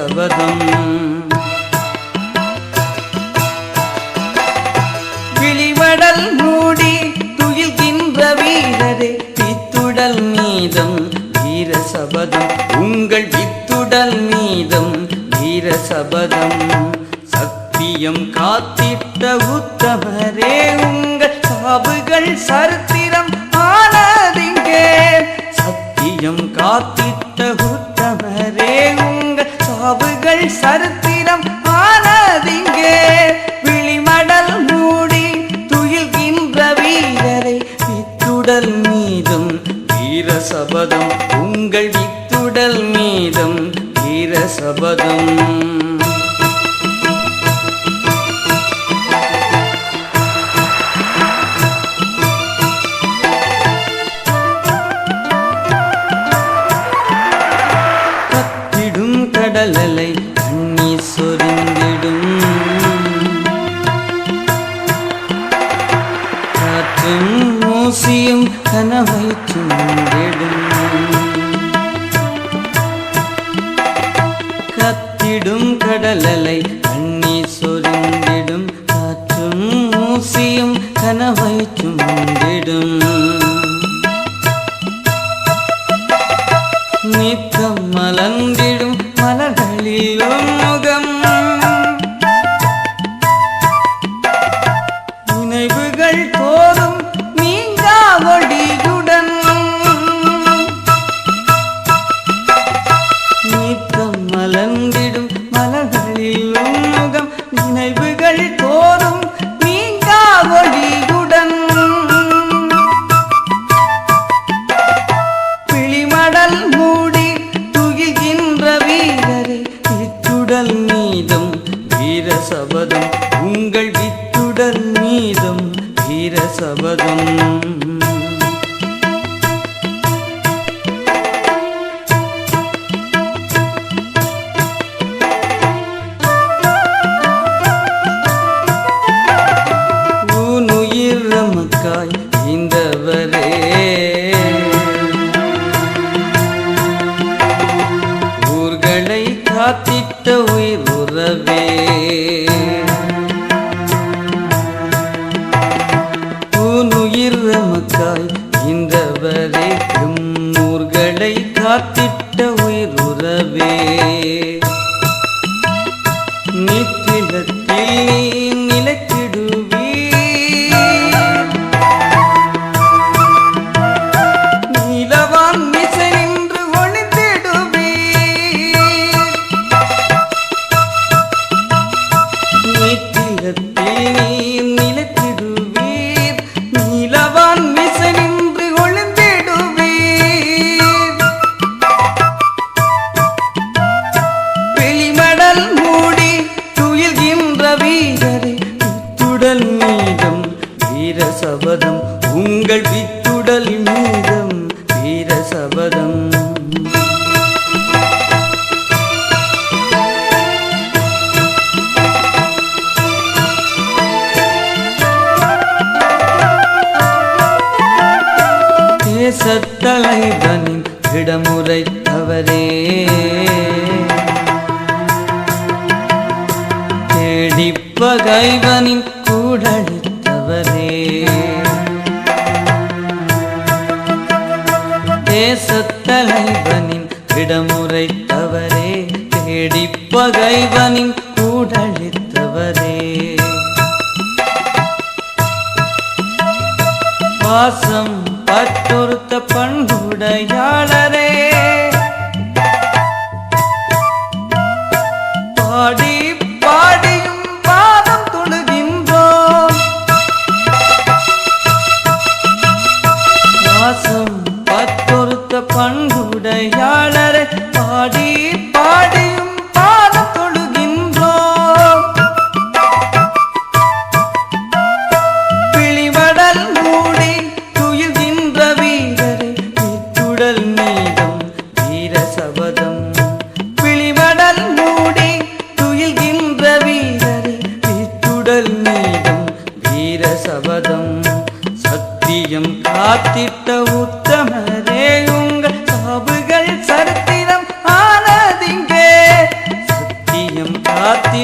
சபதம் விழிவடல் மூடி துயில்கின்ற வீரரே பித்துடல் மீதம் வீர சபதம் உங்கள் வித்துடல் மீதம் வீர சபதம் சத்தியம் காத்திட்ட உத்தமரே உங்கள் சாவுகள் சரித்திரம் ஆனதிங்கே. சத்தியம் காத்திட்ட உத்த சாவுகள் சரித்திரம் ஆனதிங்கே விழிமடல் மூடி துயில்கின்ற வீரரை வித்துடல் மீதும் வீர சபதம் உங்கள் வித்துடல் மீதும் வீர சபதம் மூசியும் கனவை சுண்டிடும் கத்திடும் கடலலை கண்ணி சொரிந்திடும் காற்றும் ஊசியும் கனவை சுண்டிடும் நித்தம் மலர்ந்திடும் காத்திட்ட உயிர் உறவே உடல் மீதம் வீர சபதம். தேசத்தலைவனின் இடமுறைத்தவரே தேடிப் பகைவனின் கூடழித்தவரே. தேசத்தலைவனின் இடமுறைத்தவரே தேடி பகைவனின் கூடழித்தவரே. பாசம் பற்றொருத்த பண்புடையாளரே. பாடி பாடியும் பாதம் தொழுகின்றோம். பாசம் பண்புடையாளரை பாடி பா হাতি